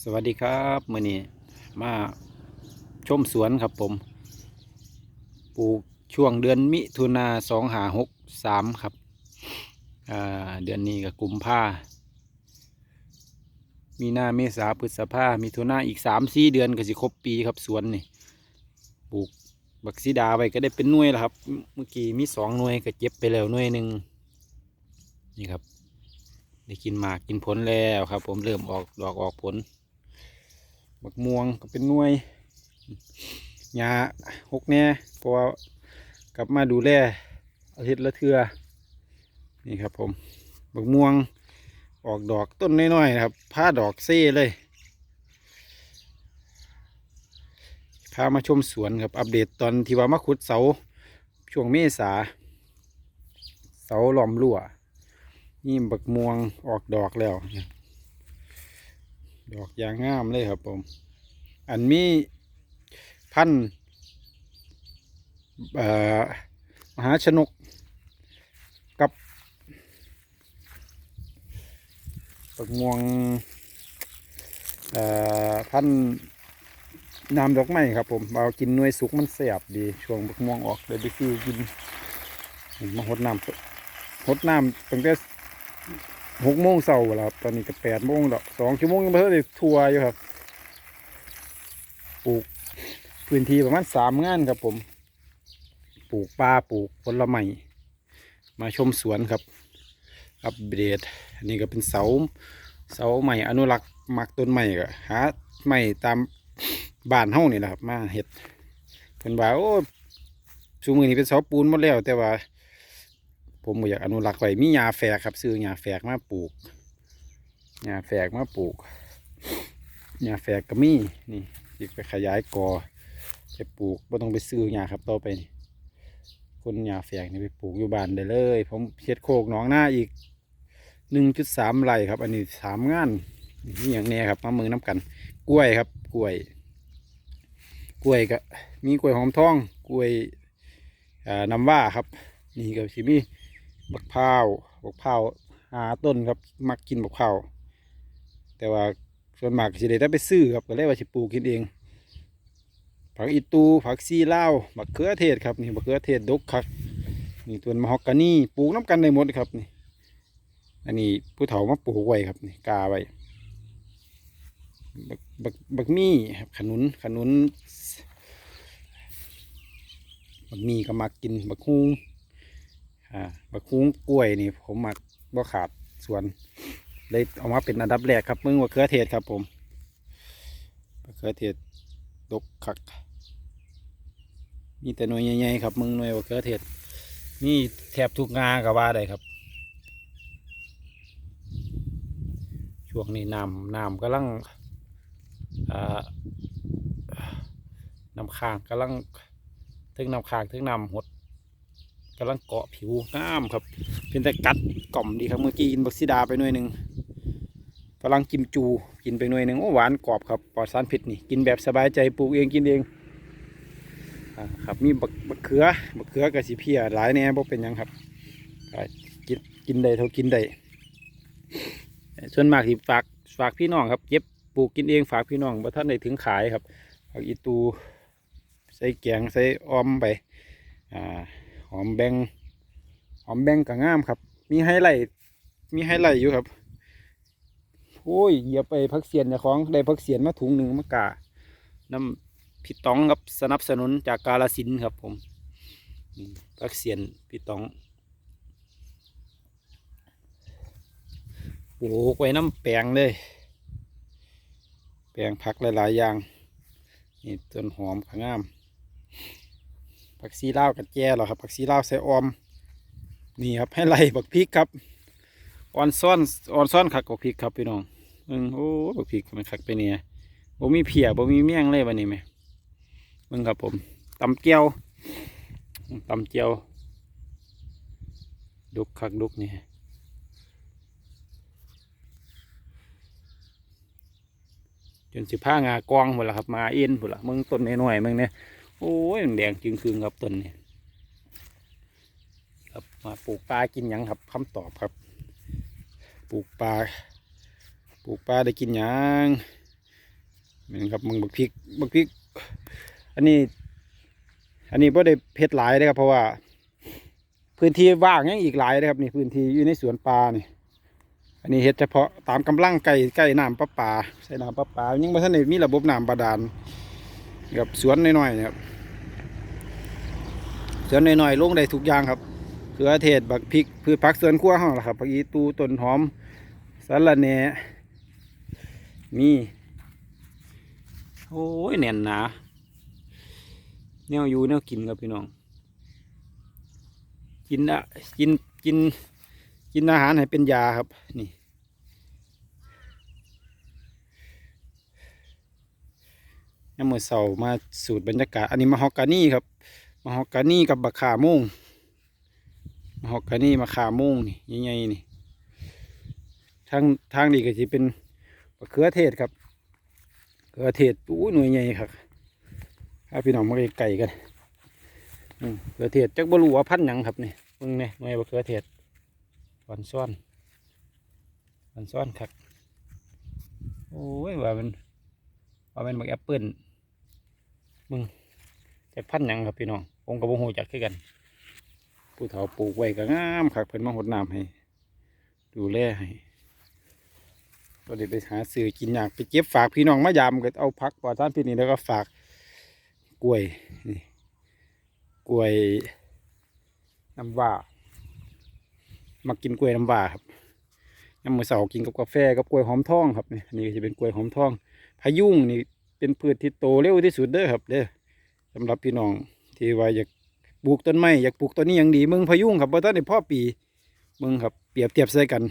สวัสดีครับมื่อนี้มาชมสวนครับผม ปลูกช่วงเดือนมิถุนาสองหาหกสามครับเดือนนี้กับกุมภามีนาเมษาพฤษภามิถุนาอีกสามสี่เดือนก็สิครบปีครับสวนนี่ปลูกบักซีดาไปก็ได้เป็นหน่วยแล้วครับ เมื่อกี้มีสองหน่วยก็เจ็บไปแล้วหน่วยหนึ่งนี่ครับ ได้กินหมากกินผลแล้วครับ ผมเริ่มออกดอกออกผล บักม่วงก็เป็นหน่วยหญ้าหกแน่เพราะว่ากลับมาดูแลอาทิตย์ละเทือนี่ครับผมบักม่วงออกดอกต้นน้อยๆนะครับผ้าดอกเซ่เลยพามาชมสวนครับอัปเดตตอนที่ว่ามาขุดเสาช่วงเมษา เสาหล้อมรั่วนี่บักม่วงออกดอกแล้ว ดอกยางงามเลยครับผม อันมีพันธ์มหาชนกกับปักม่วงพันธ์น้ำดอกไม้ครับผมเอากินน่วยสุกมันแสบดีช่วงปักม่วงออกเลยไปซื้อกินมาหดน้ำหดน้ำตั้งแต่ หกโมงเช้าแล้วครับ ตอนนี้ก็แปดโมงแล้วสองชั่วโมงยังไม่ได้ทัวร์อยู่ครับ ปลูกพื้นที่ประมาณสามงานครับผม ปลูกปลาปลูกผลไม้มาชมสวนครับ อัปเดต อันนี้ก็เป็นเสา เสาใหม่อนุรักษ์มักต้นใหม่ก็หาใหม่ตามบ้านเฮานี่แหละครับ มาเห็ดเป็นว่าโอ้ชูมือนี้เป็นเสาปูนหมดแล้วแต่ว่า ผมอยากอนุรักษ์ไว้มีหญ้าแฝกครับ ซื้อหญ้าแฝกมาปลูกหญ้าแฝกมาปลูกหญ้าแฝกก็มีนี่อีกไปขยายกอจะปลูกไม่ต้องไปซื้อหญ้าครับต่อไปนี่คนหญ้าแฝงนี่ไปปลูกอยู่บ้านได้เลย ผมเช็ดโคกหนองหน้าอีกหนึ่งจุดสามไร่ครับ อันนี้สามงานนี่อย่างแนี้ครับมามือน้ำกัน กล้วยครับ กล้วย กล้วยก็มีกล้วยหอมทอง กล้วยอ่าน้ำว่าครับ นี่ก็สิมี บักพร้าวบักพร้าวหาต้นครับมักกินบักพร้าวแต่ว่าส่วนมากสิได้แต่ไปซื้อครับก็เลยว่าสิปลูกกินเอง ผักอีตูผักซีเลาบักเขือเทศครับนี่บักเขือเทศดกครับนี่ตัวนมะฮอกกานี่ปลูกน้ำกันได้หมดครับนี่อันนี้ผู้เฒ่ามาปลูกไว้ครับนี่กาไว้บักบักบักมี่ครับขนุนขนุนบักมี่ก็มักกินบักฮุง อ่าบักฮุงกล้วยนี่ ผมมักบ่ขาดส่วนเลยเอามาเป็นอันดับแรกครับมึงมะเขือเทศครับผมมะเขือเทศดกคักมีแต่หน่วยใหญ่ๆครับมึงหน่วยมะเขือเทศมีแทบทุกงากับว่าได้ครับ ช่วงนี้น้ำน้ำกำลังน้ำค้างกำลังถึงน้ำค้างถึงน้ำหด กำลังเกาะผิวน้ำครับ เป็นแต่กัดกล่อมดีครับเมื่อกี้กินบักซิดาไปหน่วยหนึ่งฝรั่งกิมจูกินไปหน่วยหนึ่งโอ้หวานกรอบครับปลอดสารพิษนี่กินแบบสบายใจปลูกเองกินเองครับมีบักบักเขือบักเขือกับสีเพียหลายแน่บ่เป็นยังครับกินกินได้เท่ากินได้ส่วนมากที่ฝากฝากพี่น้องครับเก็บปลูกกินเองฝากพี่น้องบ่ท่านได้ถึงขายครับผักอีตูใส่แกงใส่ออมไปอ่า อมแบงหอมแบงก็งามครับ มีไฮไลท์มีไฮไลท์อยู่ครับโอ้ยเหยียบไปพักเสียนเจ้าของได้พักเสียนมาถุงหนึ่งมากาน้ำพี่ตองครับสนับสนุนจากกาลสินครับผมพักเสียนพี่ตองปลูกไว้น้ำแปลงเลย แปลงผักหลายๆอย่างนี่ต้นหอมก็งาม ผักซีลาวกับแจ่หรอครับผักซีลาวใส่ออม นี่ครับให้ไล่บักพริกครับออนซ่อนออนซ่อนขักบักพริกครับพี่น้องอืมโอ้บักพริกมันขักไปเนี่ยบ่มีเพียบ่มีเมี่ยงเลยวันนี้ไหมมึงครับผมตำเกียวตำเจียวดุกคักดุกนี่จนสิผ้างากองหมดแล้วครับมาเอ็นหมดละมึงต้นน้อยๆมึงเนี่ย โอ้ยแดงจึงคืงครับต้นนี่ครับมาปลูกปลากินหยังครับคำตอบครับ ปลูกปลาปลูกปลาได้กินหยังนี่ครับมึงบักพริกบักพริก อันนี้ อันนี้ไ่ได้เพชรหลายนะครับ เพราะว่า พื้นที่ว่างยังอีกหลายนะครับนี่พื้นที่อยู่ในสวนปลานี่อันนี้เฮ็ดเฉพาะตามกำลังไก่ไก่น้ำประปาใส่น้ำประปายังไม่ทันได้มีระบบน้ำบาดาลกับสวนน้อยๆนะครับ วนน้อยๆลงได้ทุกอย่างครับเขือเทศบักพริกพืชผักสวนครัวห้องละครับผักอีตูต้นหอมสาระแหน่มีโอ้ยแน่นหนาแนวอยู่แนวกินครับพี่น้อง กินอะกินกินกินอาหารให้เป็นยาครับนี่ยามมื้อเสาร์มาสูตรบรรยากาศอันนี้มะฮอกกานี่ครับ มะฮอกกานี่กับบักขาโมงมะฮอกกานี่มะขาโมงนี่ใหญ่ๆนี่ทางทางนี้ก็จะเป็นมะเขือเทศครับมะเขือเทศอู้หน่วยใหญ่ครับถ้าพี่น้องมาไกลๆกันมะเขือเทศจักบ่รู้ว่าพันหยังครับนี่มึงเนี่ยหน่วยมะเขือเทศอ่อนซ้อนอ่อนซ้อนครับโอ้ยว่ามันว่ามันบักแอปเปิ้ลมึงแต่พันหยังครับพี่น้อง ผมกับวงหูจักคือกัน ผู้เฒ่าปลูกไว้ก็งามครับเพิ่นมาหดน้ำให้ ดูแลให้ก็ได้ไปหาซื้อกินอยากไปเก็บฝากพี่น้องมายามก็เอาพักปลอดสารพิษนี่แล้วก็ฝากกล้วยนี่กล้วยน้ำว่ามากินกล้วยน้ำว้าครับยามมื้อเสากินกับกาแฟกับกล้วยหอมทองครับนี่อันนี้จะเป็นกล้วยหอมทองพายุงนี่เป็นพืชที่โตเร็วที่สุดเด้อครับเด้อสำหรับพี่น้อง ที่ว่าอยากปลูกต้นไม้อยากปลูกต้นนี้อย่างดีมึงพยุงครับเพราะตอนนี้พ่อปีมึงครับเปรียบเทียบใส่กัน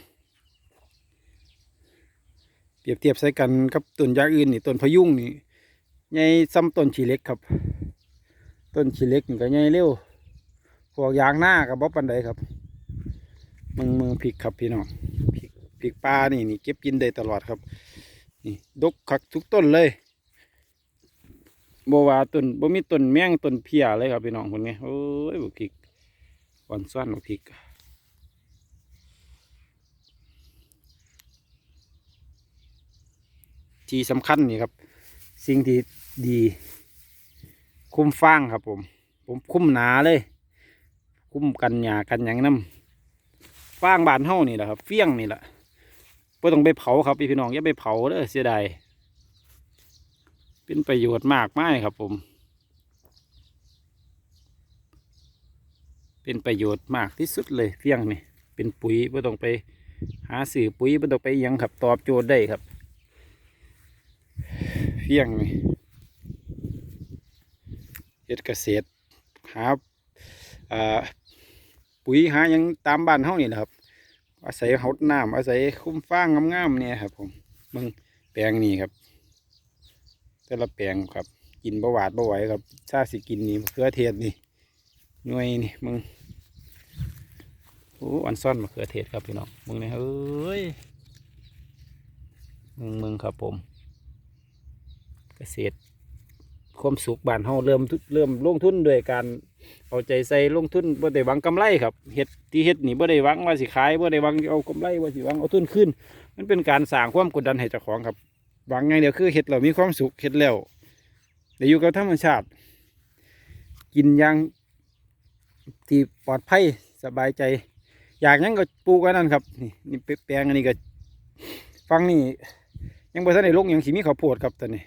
เปรียบเทียบใส่กันกับต้นยาอื่นนี่ต้นพยุงนี่ใหญ่ซ้ำต้นชีเล็กครับ ต้นชีเล็กนี่ก็ใหญ่เร็วพวกยางหน้ากับบ๊อบปันไดครับมึงมึงพริกครับพี่น้องพริกพริกปลานี่นี่เก็บกินได้ตลอดครับนี่ดกคักทุกต้นเลย บว่าต้นบ่มีต้นแมงต้นเพียเลยครับพี่น้องคนนี้โอ้ยบุกพริกอ่อนซ้อนบุกพริกที่สำคัญนี่ครับ สิ่งที่ดี คุ้มฟางครับผม ผมคุ้มหนาเลย คุ้มกันหยากันหยังน้ำฟางบานเฮานี่แหละครับ เฟี้ยงนี่แหละไ่ต้องไปเผาครับพี่น้องอย่าไปเผาเด้อเสียดาย เป็นประโยชน์มากมายครับผม เป็นประโยชน์มากที่สุดเลยเฟียงนี่เป็นปุ๋ยไม่ต้องไปหาสื่อปุ๋ยไม่ต้องไปยังครับตอบโจทย์ได้ครับเฟียงนี่เฮ็ดเกษตรหาปุ๋ยหายังตามบ้านเฮานี่แหละครับ อาศัยหดน้ำอาศัยคุ้มฟางงามๆเนี่ยครับผมมึงแปลงนี่ครับ แต่ละแปลงครับ กินบหวาดบไหวครับถ้าสิกินนี่เขือเทศนี่หน่วยนี่มึงโอ้อันซ่อนมะเขือเทศครับพี่น้องมึงเนี่ยเอ้ยมึงมึงครับผม เกษตรความสุขบ้านเฮาเริ่มเริ่มลงทุนด้วยการเอาใจใส่ลงทุนบ่ได้หวังกำไรครับเฮ็ดที่เฮ็ดนี่บ่ได้หวังว่าสิขายบ่ได้หวังเอากำไรว่าสิหวังเอาทุนขึ้น มันเป็นการสร้างความกดดันให้เจ้าของครับ หวังอย่างเดียวคือเฮ็ดแล้วมีความสุขเฮ็ดแล้วได้อยู่กับธรรมชาติ กินอย่างที่ปลอดภัยสบายใจ อยากยังก็ปลูกอันนั้นครับ นี่นี่แปลงอันนี้ก็ฟังนี่ยังบ่ทันได้ลงหยังสิมีข้าวโพดครับตอนนี้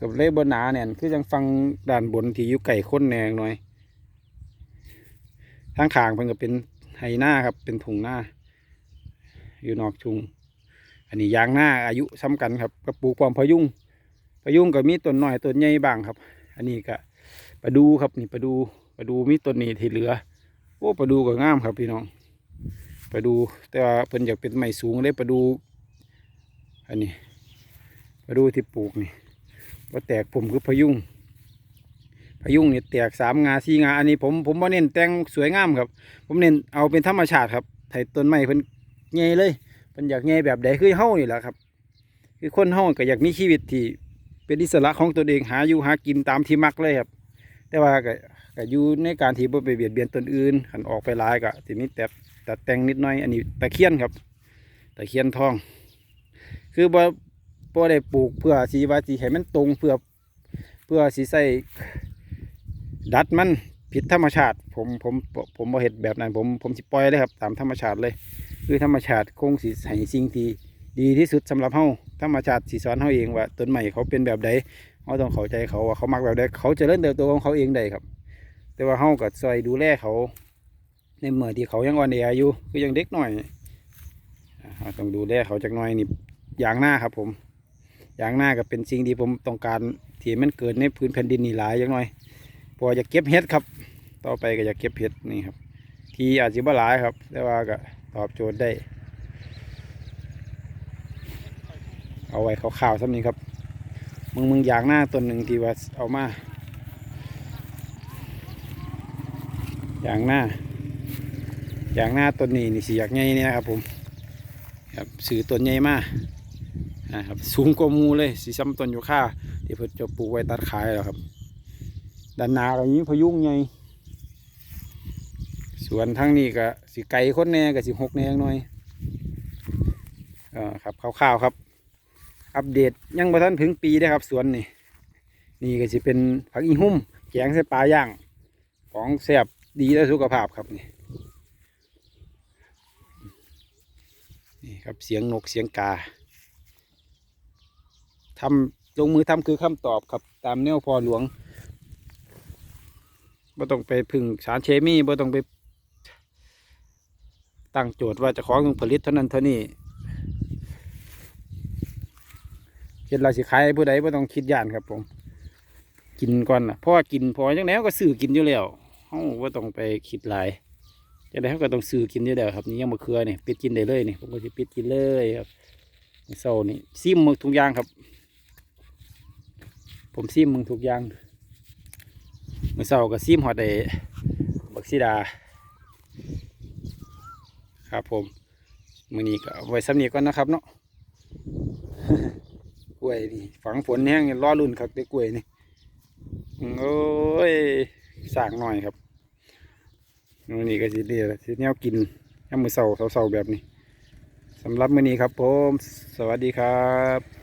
กับเล่บนหนาเนี่ยคือยังฟังด้านบนที่อยู่ไก่ข้นแนงหน่อยทางขางเพิ่นก็เป็นไฮหน้าครับ เป็นถุงหน้า อยู่นอกชุง อันนี้ยางหน้าอายุซ้ำกันครับกับปลูกความพยุงพยุงก็มีต้นหน่อยต้นใหญ่บ้างครับ อันนี้ก็ปลาดูครับนี่ปลาดูปลาดูมีต้นนี้ที่เหลือโอ้ปลาดูก็งามครับพี่น้องปลาดูแต่ว่าเพิ่นอยากเป็นไม้สูงเลยปลาดูอันนี้ปลาดูที่ปลูกนี่ว่าแตกผมคือพยุงพยุงเนี่ยแตกสามงาสี่งาอันนี้ผมผมว่าเน้นแต่งสวยงามครับ ผมเน้นเอาเป็นธรรมชาติครับไถต้นไม้เพิ่นใหญ่เลย เพิ่นอยากใหญ่แบบใดคือเฮานี่แหละครับ คือคนเฮาก็อยากมีชีวิตที่เป็นอิสระของตัวเองหาอยู่หากินตามที่มักเลยครับ แต่ว่าก็ก็อยู่ในการที่บ่ไปเบียดเบียนตนอื่นขันออกไปหลายก็ทีนี้แต่ตัดแต่งนิดหน่อย อันนี้ตะเคียนครับตะเคียนทอง คือบ่บ่ได้ปลูกเพื่อสีว่าสีให้มันตรงเพื่อเพื่อสีใส่ดัดมันผิดธรรมชาติ ผมผมผมบ่เฮ็ดแบบนั้นผมผมสิปล่อยเลยครับ ตามธรรมชาติเลย คือธรรมชาติคงสิให้สิ่งที่ดีที่สุดสำหรับเฮาธรรมชาติสิสอนเฮาเองว่าต้นไม้เขาเป็นแบบใดเฮาต้องเข้าใจเขาว่าเขามักแบบใดเขาจะเริ่มเติบโตของเขาเองได้ครับ แต่ว่าเฮาก็ซอยดูแลเขาในเมื่อที่เขายังอ่อนแออยู่คือยังเด็กหน่อยต้องดูแลเขาจากหน้อยนี่อย่างหน้าครับผม อย่างหน้าก็เป็นสิ่งที่ผมต้องการที่มันเกิดในพื้นแผ่นดินนี่หลายอย่างหน่อยพอจะเก็บเห็ดครับ ต่อไปก็จะเก็บเห็ดนี่ครับ ที่อาจจะบ่หลายครับ แต่ว่าก็ ตอบโจทย์ได้ เอาไว้ขาวๆซ้ำนี้ครับ มึงมึงอย่างหน้าต้นหนึ่งที่ว่าเอามาอย่างหน้า อย่างหน้าต้นนี้นี่สีอยากใหญ่นี่นะครับผมครับสื่อต้นใหญ่มากนะครับสูงกว่ามูเลยสีซ้ำต้นอยู่ค่าที่เพิ่นจะปลูกไว้ตัดขายแล้วครับด้านหน้าก็ยิ่งพยุงใหญ่ ส่วนทั้งนี้ก็สีไก่คนแน่กับสีหกแน่หน่อยเออครับคร่าวๆครับ อัปเดตยังบ่ทันถึงปีได้ครับ สวนนี่นี่ก็จะเป็นผักอีหุ่มแกงใส่ปลาย่าง ของแซ่บดีต่อสุขภาพครับนี่นี่ครับเสียงนกเสียงกาทำลงมือทำคือคำตอบครับตามแนวพอหลวงบ่ต้องไปพึ่งสารเคมีบ่ต้องไป ตั้งโจทย์ว่าจะของต้องผลิตเท่านั้นเท่านี้เห็นเราสิขายให้ผู้ใดบ่ต้องคิดย่านครับผม กินก่อนนะเพราะว่ากินพอจังแล้วก็ซื้อกินอยู่แล้วเฮาบ่ต้องไปคิดหลายจะได้เขาก็ต้องซื้อกินอยู่แล้วครับนี่ยังมะเขือนี่ปิดกินได้เลยนี่ผมก็จะปิดกินเลยครับมื้อเศร้านี่ซิมมึกทุกอย่างครับ ผมซิมมึงทุกอย่างมือเศร้าก็ซิมฮอดได้บักซีดา ครับผมมือนี้ก็ไว้สำนีก่อนนะครับเนาะกล้วยนี่ฝังฝนแห้งรอรุ่นครับได้กล้วยนี่โอ้ยสางหน่อยครับมือนี้ก็สิเดียสิแนวกินยามมื้อเสาเสาแบบนี้สำหรับมือนี้ครับผม สวัสดีครับ